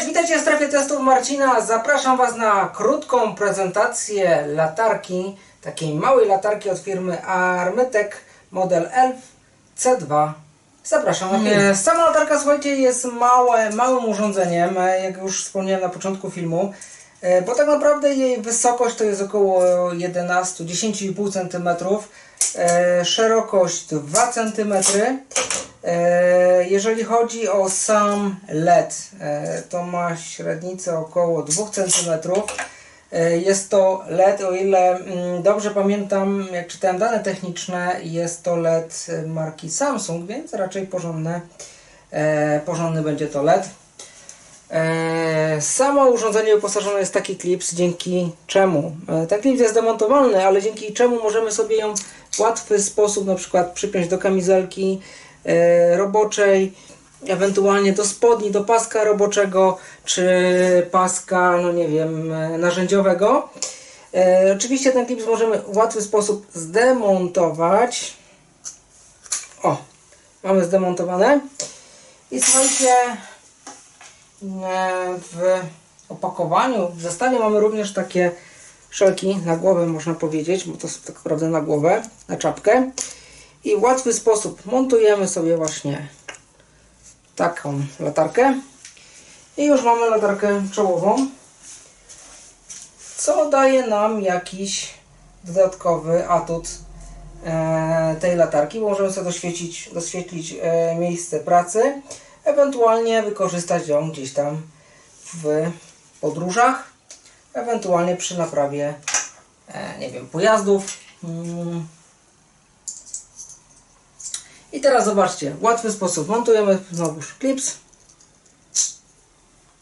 Cześć, witajcie w strefie testów Marcina. Zapraszam Was na krótką prezentację latarki, takiej małej latarki od firmy Armetek model ELF C2. Zapraszam na film. Sama latarka, słuchajcie, jest małe, małym urządzeniem, e, jak już wspomniałem na początku filmu, e, bo tak naprawdę jej wysokość to jest około 11, 10,5 cm, e, szerokość 2 cm. E, Jeżeli chodzi o sam LED, e, to ma średnicę około 2 cm. E, Jest to LED, o ile mm, dobrze pamiętam, jak czytałem dane techniczne, jest to LED marki Samsung, więc raczej porządne, e, porządny będzie to LED. Samo urządzenie wyposażone jest w taki klips, dzięki czemu ten klips jest demontowalny, ale dzięki czemu możemy sobie ją w łatwy sposób na przykład przypiąć do kamizelki roboczej, ewentualnie do spodni, do paska roboczego, czy paska, no nie wiem, e, narzędziowego. E, Oczywiście ten klips możemy w łatwy sposób zdemontować. O, mamy zdemontowane. I słuchajcie, E, w opakowaniu, w zestawie mamy również takie szelki na głowę, można powiedzieć, bo to są tak naprawdę na głowę, na czapkę. I w łatwy sposób montujemy sobie właśnie taką latarkę. I już mamy latarkę czołową, co daje nam jakiś dodatkowy atut e, tej latarki, możemy sobie doświecić, doświetlić e, miejsce pracy, ewentualnie wykorzystać ją gdzieś tam w podróżach, ewentualnie przy naprawie, e, nie wiem, pojazdów. I teraz zobaczcie, łatwy sposób montujemy znowuż klips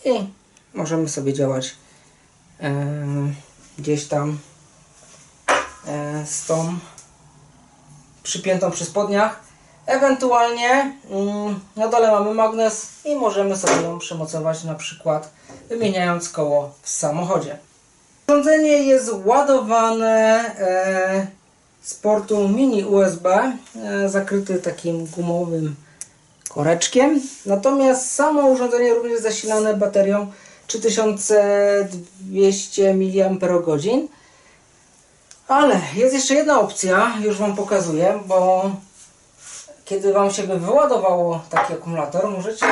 i możemy sobie działać gdzieś tam e, z tą przypiętą przy spodniach. Ewentualnie mm, na dole mamy magnes i możemy sobie ją przymocować na przykład wymieniając koło w samochodzie. Urządzenie jest ładowane e, z portu mini USB, e, zakryty takim gumowym koreczkiem. Natomiast samo urządzenie również zasilane baterią 3200 mAh. Ale jest jeszcze jedna opcja, już Wam pokazuję, bo kiedy Wam się by wyładowało taki akumulator, możecie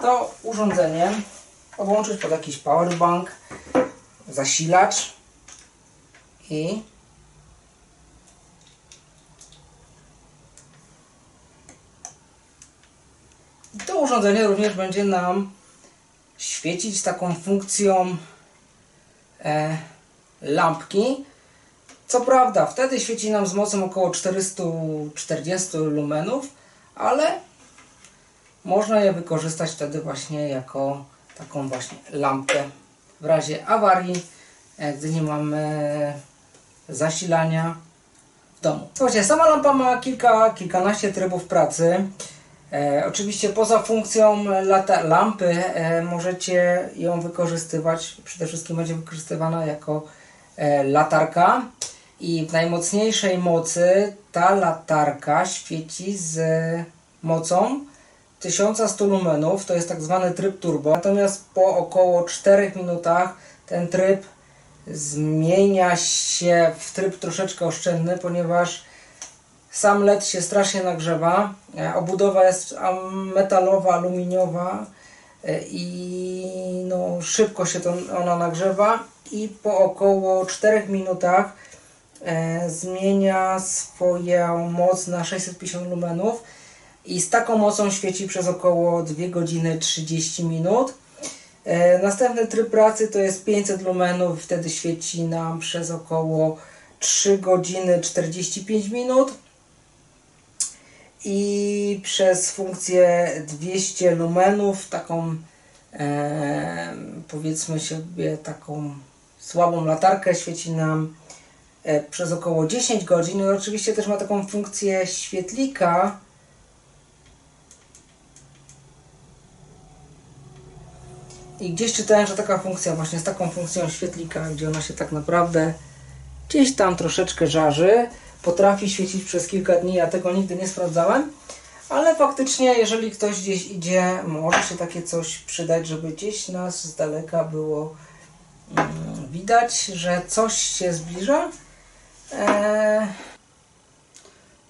to urządzenie podłączyć pod jakiś powerbank, zasilacz i to urządzenie również będzie nam świecić taką funkcją e, lampki. Co prawda, wtedy świeci nam z mocą około 440 lumenów, ale można je wykorzystać wtedy właśnie jako taką właśnie lampkę w razie awarii, e, gdy nie mamy zasilania w domu. Słuchajcie, sama lampa ma kilka, kilkanaście trybów pracy. E, oczywiście poza funkcją lata, lampy e, możecie ją wykorzystywać, przede wszystkim będzie wykorzystywana jako e, latarka. I w najmocniejszej mocy ta latarka świeci z mocą 1100 lumenów, to jest tak zwany tryb turbo. Natomiast po około 4 minutach ten tryb zmienia się w tryb troszeczkę oszczędny, ponieważ sam LED się strasznie nagrzewa. E, Obudowa jest metalowa, aluminiowa e, i no, szybko się to, ona nagrzewa i po około 4 minutach e, zmienia swoją moc na 650 lumenów i z taką mocą świeci przez około 2 godziny 30 minut. E, następny tryb pracy to jest 500 lumenów, wtedy świeci nam przez około 3 godziny 45 minut. I przez funkcję 200 lumenów, taką e, powiedzmy sobie taką słabą latarkę świeci nam e, przez około 10 godzin. No oczywiście też ma taką funkcję świetlika, I gdzieś czytałem, że taka funkcja, właśnie z taką funkcją świetlika, gdzie ona się tak naprawdę gdzieś tam troszeczkę żarzy, potrafi świecić przez kilka dni. Ja tego nigdy nie sprawdzałem, Ale faktycznie, jeżeli ktoś gdzieś idzie, może się takie coś przydać, żeby gdzieś nas z daleka było mm, widać, że coś się zbliża. Eee,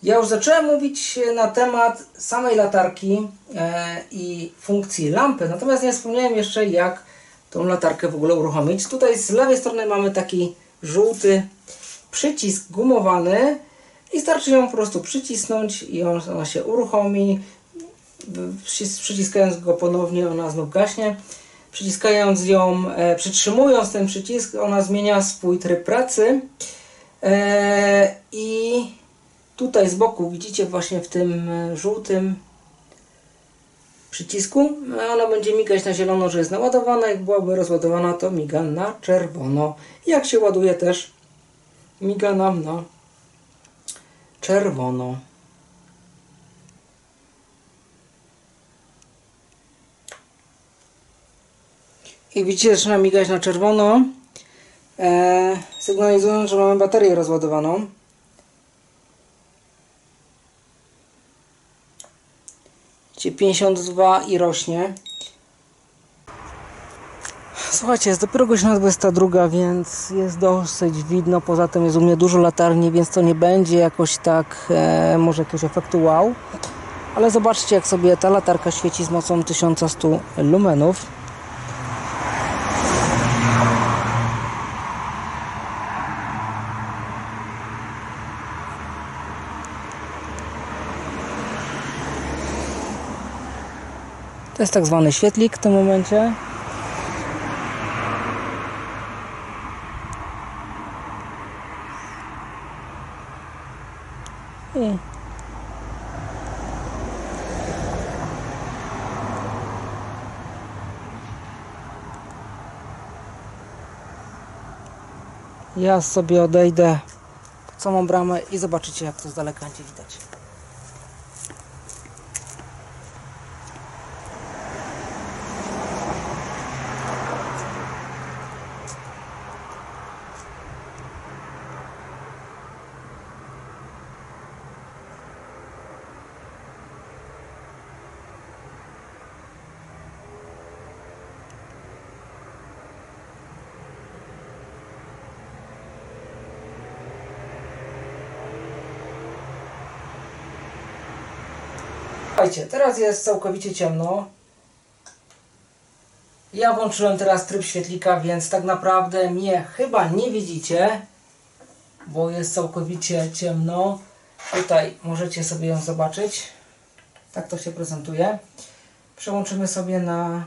ja już zacząłem mówić na temat samej latarki e, i funkcji lampy, natomiast nie wspomniałem jeszcze jak tą latarkę w ogóle uruchomić. Tutaj z lewej strony mamy taki żółty przycisk gumowany i starczy ją po prostu przycisnąć i on- ona się uruchomi. Przycis- Przyciskając go ponownie ona znów gaśnie. Przyciskając ją, e, przytrzymując ten przycisk, ona zmienia swój tryb pracy. E, I tutaj z boku widzicie właśnie w tym e, żółtym przycisku, ona będzie migać na zielono, że jest naładowana. Jak byłaby rozładowana, to miga na czerwono. Jak się ładuje też miga nam na czerwono. I widzicie, zaczyna migać na czerwono, e, że mamy baterię rozładowaną. Widzicie, 52 i rośnie. Słuchajcie, jest dopiero godzina 22, więc jest dosyć widno. Poza tym jest u mnie dużo latarni, więc to nie będzie jakoś tak, e, może jakiegoś efektu wow. Ale zobaczcie, jak sobie ta latarka świeci z mocą 1100 lumenów. To jest tak zwany świetlik w tym momencie. I ja sobie odejdę pod samą bramę i zobaczycie jak to z daleka będzie widać. Słuchajcie, teraz jest całkowicie ciemno. Ja włączyłem teraz tryb świetlika, więc tak naprawdę mnie chyba nie widzicie, bo jest całkowicie ciemno. Tutaj możecie sobie ją zobaczyć. Tak to się prezentuje. Przełączymy sobie na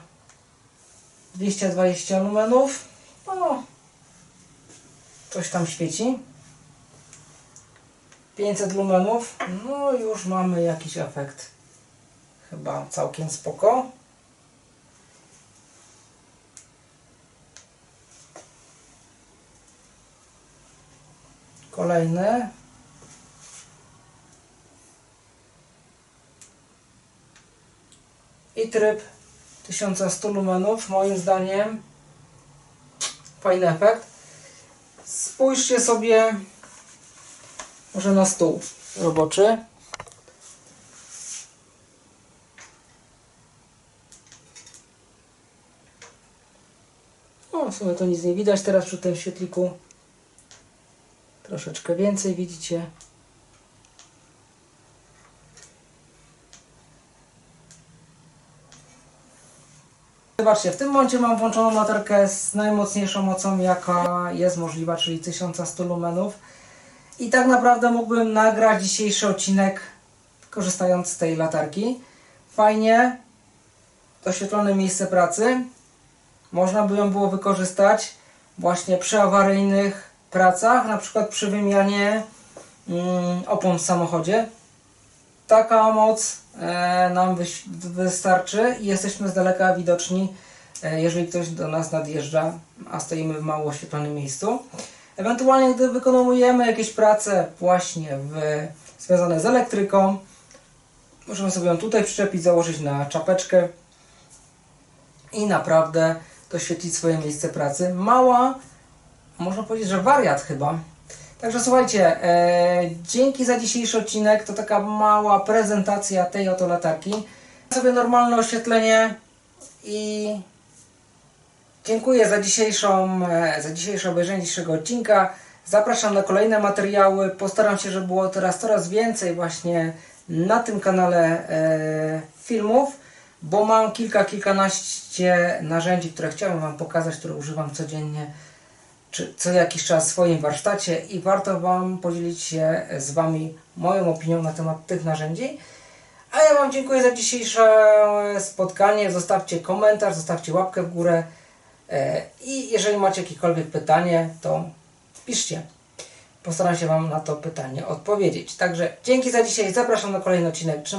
220 lumenów. O, coś tam świeci. 500 lumenów. No już mamy jakiś efekt. Chyba całkiem spoko. Kolejny. I tryb 1100 lumenów. Moim zdaniem fajny efekt. Spójrzcie sobie może na stół roboczy. O, w sumie to nic nie widać teraz przy tym świetliku. Troszeczkę więcej widzicie. Zobaczcie, w tym momencie mam włączoną latarkę z najmocniejszą mocą, jaka jest możliwa, czyli 1100 lumenów. I tak naprawdę mógłbym nagrać dzisiejszy odcinek korzystając z tej latarki. Fajnie, doświetlone miejsce pracy. Można by ją było wykorzystać właśnie przy awaryjnych pracach, na przykład przy wymianie mm, opon w samochodzie. Taka moc e, nam wystarczy i jesteśmy z daleka widoczni, e, jeżeli ktoś do nas nadjeżdża, a stoimy w mało oświetlonym miejscu. Ewentualnie, gdy wykonujemy jakieś prace właśnie w, związane z elektryką, możemy sobie ją tutaj przyczepić, założyć na czapeczkę i naprawdę doświetlić swoje miejsce pracy. Mała, można powiedzieć, że wariat chyba. Także słuchajcie, e, dzięki za dzisiejszy odcinek. To taka mała prezentacja tej oto latarki. Sobie normalne oświetlenie i dziękuję za dzisiejszą, e, za dzisiejsze obejrzenie dzisiejszego odcinka. Zapraszam na kolejne materiały. Postaram się, żeby było teraz coraz więcej właśnie na tym kanale e, filmów, bo mam kilka, kilkanaście narzędzi, które chciałem Wam pokazać, które używam codziennie czy co jakiś czas w swoim warsztacie i warto Wam podzielić się z Wami moją opinią na temat tych narzędzi. A ja Wam dziękuję za dzisiejsze spotkanie. Zostawcie komentarz, zostawcie łapkę w górę e, i jeżeli macie jakiekolwiek pytanie, to piszcie. Postaram się Wam na to pytanie odpowiedzieć. Także dzięki za dzisiaj. Zapraszam na kolejny odcinek. Trzymajcie